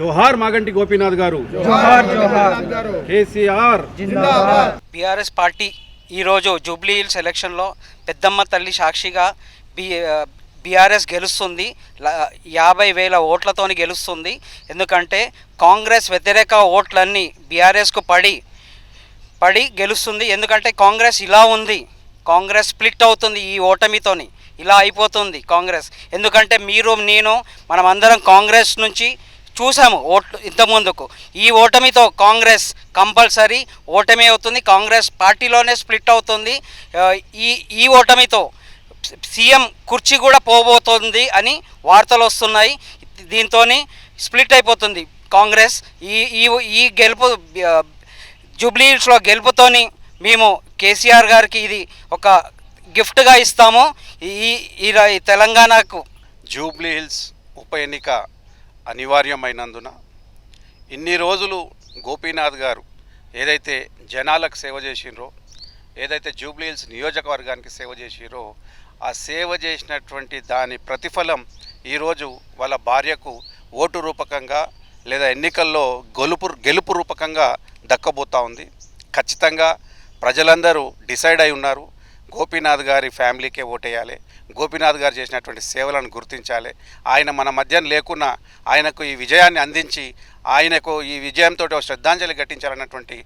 జోహార్ మాగంటి గోపీనాథ్ గారు. జోహార్ జోహార్. కేసీఆర్. జిందాబాద్. బీఆర్ఎస్ పార్టీ ఈరోజు జూబ్లీ హిల్స్ ఎలక్షన్లో పెద్దమ్మ తల్లి సాక్షిగా బీ బీఆర్ఎస్ గెలుస్తుంది. యాభై వేల ఓట్లతోని గెలుస్తుంది. ఎందుకంటే కాంగ్రెస్ వ్యతిరేక ఓట్లన్నీ బీఆర్ఎస్కు పడి పడి గెలుస్తుంది. ఎందుకంటే కాంగ్రెస్ ఇలా ఉంది. కాంగ్రెస్ స్ప్లిట్ అవుతుంది ఈ ఓటమితోని. ఇలా అయిపోతుంది కాంగ్రెస్. ఎందుకంటే మీరు నేను మనం అందరం కాంగ్రెస్ నుంచి చూసాము ఓట్లు ఇంతకుముందుకు ఈ ఓటమితో కాంగ్రెస్ కంపల్సరీ ఓటమి అవుతుంది. కాంగ్రెస్ పార్టీలోనే స్ప్లిట్ అవుతుంది. ఈ ఈ ఓటమితో సీఎం కుర్చీ కూడా పోబోతుంది అని వార్తలు వస్తున్నాయి. దీంతో స్ప్లిట్ అయిపోతుంది కాంగ్రెస్. ఈ ఈ ఈ గెలుపు జూబ్లీహిల్స్లో గెలుపుతోని మేము కేసీఆర్ గారికి ఇది ఒక గిఫ్ట్గా ఇస్తాము. ఈ ఈ ఈ తెలంగాణకు జూబ్లీ హిల్స్ ఉప ఎన్నిక అనివార్యమైనందున ఇన్ని రోజులు గోపీనాథ్ గారు ఏదైతే జనాలకు సేవ చేసిండ్రో ఏదైతే జూబ్లీహిల్స్ నియోజకవర్గానికి సేవ చేసిరో ఆ సేవ చేసినటువంటి దాని ప్రతిఫలం ఈరోజు వాళ్ళ భార్యకు ఓటు రూపకంగా లేదా ఎన్నికల్లో గెలుపు గెలుపు రూపకంగా దక్కబోతా ఉంది. ఖచ్చితంగా ప్రజలందరూ డిసైడ్ అయి ఉన్నారు. గోపీనాథ్ గారి ఫ్యామిలీకే ఓటేయాలి. గోపీనాథ్ గారు చేసినటువంటి సేవలను గుర్తించాలి. ఆయన మన మధ్యన లేకున్నా ఆయనకు ఈ విజయాన్ని అందించి ఆయనకు ఈ విజయంతో శ్రద్ధాంజలి ఘటించాలన్నటువంటి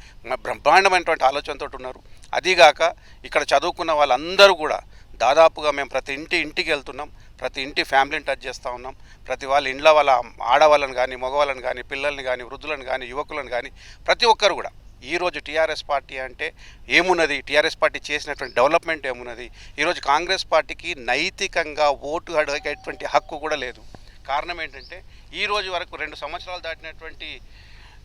బ్రహ్మాండమైనటువంటి ఆలోచనతో ఉన్నారు. అదీగాక ఇక్కడ చదువుకున్న వాళ్ళందరూ కూడా దాదాపుగా మేము ప్రతి ఇంటి ఇంటికి వెళ్తున్నాం. ప్రతి ఇంటి ఫ్యామిలీని టచ్ చేస్తూ ఉన్నాం. ప్రతి వాళ్ళ ఇండ్ల వాళ్ళ ఆడవాళ్ళని కానీ మగవాళ్ళని కానీ పిల్లల్ని కానీ వృద్ధులను కానీ యువకులను కానీ ప్రతి ఒక్కరు కూడా ఈరోజు టీఆర్ఎస్ పార్టీ అంటే ఏమున్నది? టీఆర్ఎస్ పార్టీ చేసినటువంటి డెవలప్మెంట్ ఏమున్నది? ఈరోజు కాంగ్రెస్ పార్టీకి నైతికంగా ఓటు అడిగేటువంటి హక్కు కూడా లేదు. కారణం ఏంటంటే ఈ రోజు వరకు రెండు సంవత్సరాలు దాటినటువంటి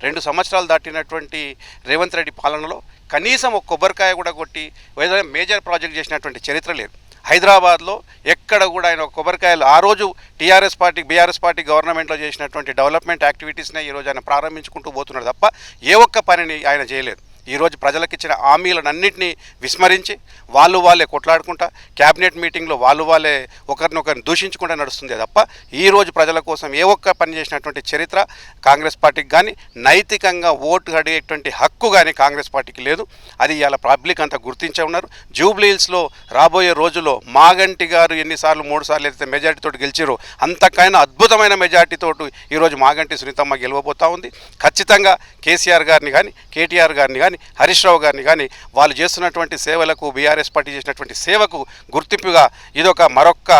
రెండు సంవత్సరాలు దాటినటువంటి రేవంత్ రెడ్డి పాలనలో కనీసం ఒక కొబ్బరికాయ కూడా కొట్టి ఏదైనా మేజర్ ప్రాజెక్ట్ చేసినటువంటి చరిత్ర లేదు. హైదరాబాద్లో ఎక్కడ కూడా ఆయన ఒక కొబ్బరికాయలు ఆ రోజు టీఆర్ఎస్ పార్టీ బీఆర్ఎస్ పార్టీ గవర్నమెంట్లో చేసినటువంటి డెవలప్మెంట్ యాక్టివిటీస్నే ఈరోజు ఆయన ప్రారంభించుకుంటూ పోతున్నాడు తప్ప ఏ ఒక్క పనిని ఆయన చేయలేదు. ఈరోజు ప్రజలకు ఇచ్చిన హామీలన్నింటినీ విస్మరించి వాళ్ళు వాళ్ళే కొట్లాడుకుంటా క్యాబినెట్ మీటింగ్లో వాళ్ళు వాళ్ళే ఒకరినొకరిని దూషించుకుంటూ నడుస్తుంది తప్ప ఈరోజు ప్రజల కోసం ఏ ఒక్క పని చేసినటువంటి చరిత్ర కాంగ్రెస్ పార్టీకి కానీ నైతికంగా ఓటు అడిగేటువంటి హక్కు కానీ కాంగ్రెస్ పార్టీకి లేదు. అది ఇలా పబ్లిక్ అంతా గుర్తించే ఉన్నారు. జూబ్లీహిల్స్లో రాబోయే రోజుల్లో మాగంటి గారు ఎన్నిసార్లు మూడు సార్లు అయితే మెజార్టీతో గెలిచారో అంతకైనా అద్భుతమైన మెజార్టీతో ఈరోజు మాగంటి సునీతమ్మ గెలవబోతా ఉంది. ఖచ్చితంగా కేసీఆర్ గారిని కానీ కేటీఆర్ గారిని కానీ హరీష్ రావు గారిని కానీ వాళ్ళు చేస్తున్నటువంటి సేవలకు బీఆర్ఎస్ పార్టీ చేసినటువంటి సేవకు గుర్తింపుగా ఇదొక మరొక్క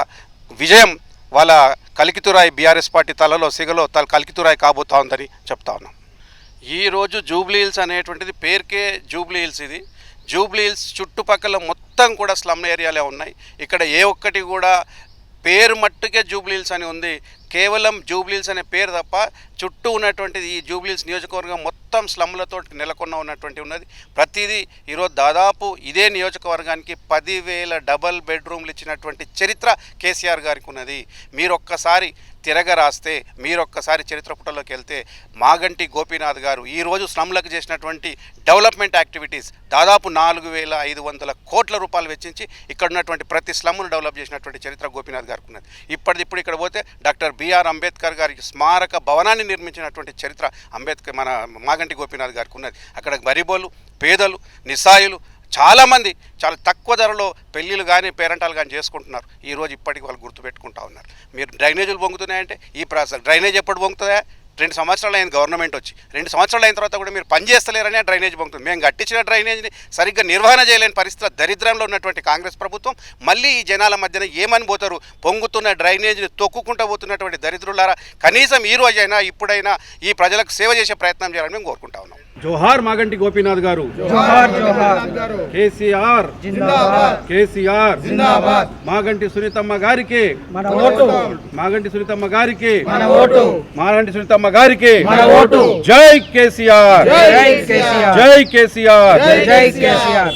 విజయం వాళ్ళ కలికితురాయి బీఆర్ఎస్ పార్టీ తలలో సిగలో తల కలికితురాయి కాబోతా ఉందని చెప్తా ఉన్నాం. ఈరోజు జూబ్లీ హిల్స్ అనేటువంటిది పేరుకే జూబ్లీ హిల్స్ ఇది. జూబ్లీ హిల్స్ చుట్టుపక్కల మొత్తం కూడా స్లమ్ ఏరియాలే ఉన్నాయి. ఇక్కడ ఏ ఒక్కటి కూడా పేరు మట్టుకే జూబ్లీ హిల్స్ అని ఉంది. కేవలం జూబ్లీ హిల్స్ అనే పేరు తప్ప చుట్టూ ఉన్నటువంటిది ఈ జూబ్లీల్స్ నియోజకవర్గం మొత్తం మొత్తం స్లమ్లతో నెలకొన్న ఉన్నటువంటి ఉన్నది. ప్రతిదీ ఈరోజు దాదాపు ఇదే నియోజకవర్గానికి పదివేల డబల్ బెడ్రూమ్లు ఇచ్చినటువంటి చరిత్ర కేసీఆర్ గారికి ఉన్నది. మీరొక్కసారి తిరగ రాస్తే మీరొక్కసారి చరిత్ర పుటలోకి వెళ్తే మాగంటి గోపీనాథ్ గారు ఈరోజు స్లమ్లకు చేసినటువంటి డెవలప్మెంట్ యాక్టివిటీస్ దాదాపు నాలుగు వేల ఐదు వందల కోట్ల రూపాయలు వెచ్చించి ఇక్కడ ఉన్నటువంటి ప్రతి స్లమ్ను డెవలప్ చేసినటువంటి చరిత్ర గోపీనాథ్ గారికి ఉన్నది. ఇప్పటిదిప్పుడు ఇక్కడ పోతే డాక్టర్ బిఆర్ అంబేద్కర్ గారికి స్మారక భవనాన్ని నిర్మించినటువంటి చరిత్ర అంబేద్కర్ మన మాగంటి గోపీనాథ్ గారికి ఉన్నది. అక్కడ గరీబోలు పేదలు నిస్సాయులు చాలామంది చాలా తక్కువ ధరలో పెళ్ళిళ్ళు కానీ పేరెంటాలు కానీ చేసుకుంటున్నారు. ఈ రోజు ఇప్పటికి వాళ్ళు గుర్తుపెట్టుకుంటా ఉన్నారు. మీరు డ్రైనేజీలు పొంగుతున్నాయంటే ఈ ప్రాసెస్ డ్రైనేజ్ ఎప్పుడు పొంగుతుందా రెండు సంవత్సరాలు అయింది గవర్నమెంట్ వచ్చి. రెండు సంవత్సరాలు అయిన తర్వాత కూడా మీరు పనిచేస్తలేరనే డ్రైనేజ్ పొంగుతుంది మేము కట్టించిన డ్రైనేజ్ని సరిగ్గా నిర్వహణ చేయలేని పరిస్థితి దరిద్రంలో ఉన్నటువంటి కాంగ్రెస్ ప్రభుత్వం మళ్ళీ ఈ జనాల మధ్యన ఏమని పోతారు? పొంగుతున్న డ్రైనేజ్ని తొక్కుకుంటూ పోతున్నటువంటి దరిద్రులారా? కనీసం ఈ రోజైనా ఇప్పుడైనా ఈ ప్రజలకు సేవ చేసే ప్రయత్నం చేయాలని మేము కోరుకుంటా ఉన్నాం. జోహార్ మాగంటి గోపీనాథ్ గారు. జోహార్ జోహార్. కేసీఆర్. జిందాబాద్. కేసీఆర్. జిందాబాద్. మాగంటి సునీతమ్మ గారికి. మాగంటి సునీతమ్మ గారికి. మాగంటి సునీతమ్మ గారికి. మన ఓటు. జై కేసీఆర్. జై కేసీఆర్. జై కేసీఆర్. జై కేసీఆర్.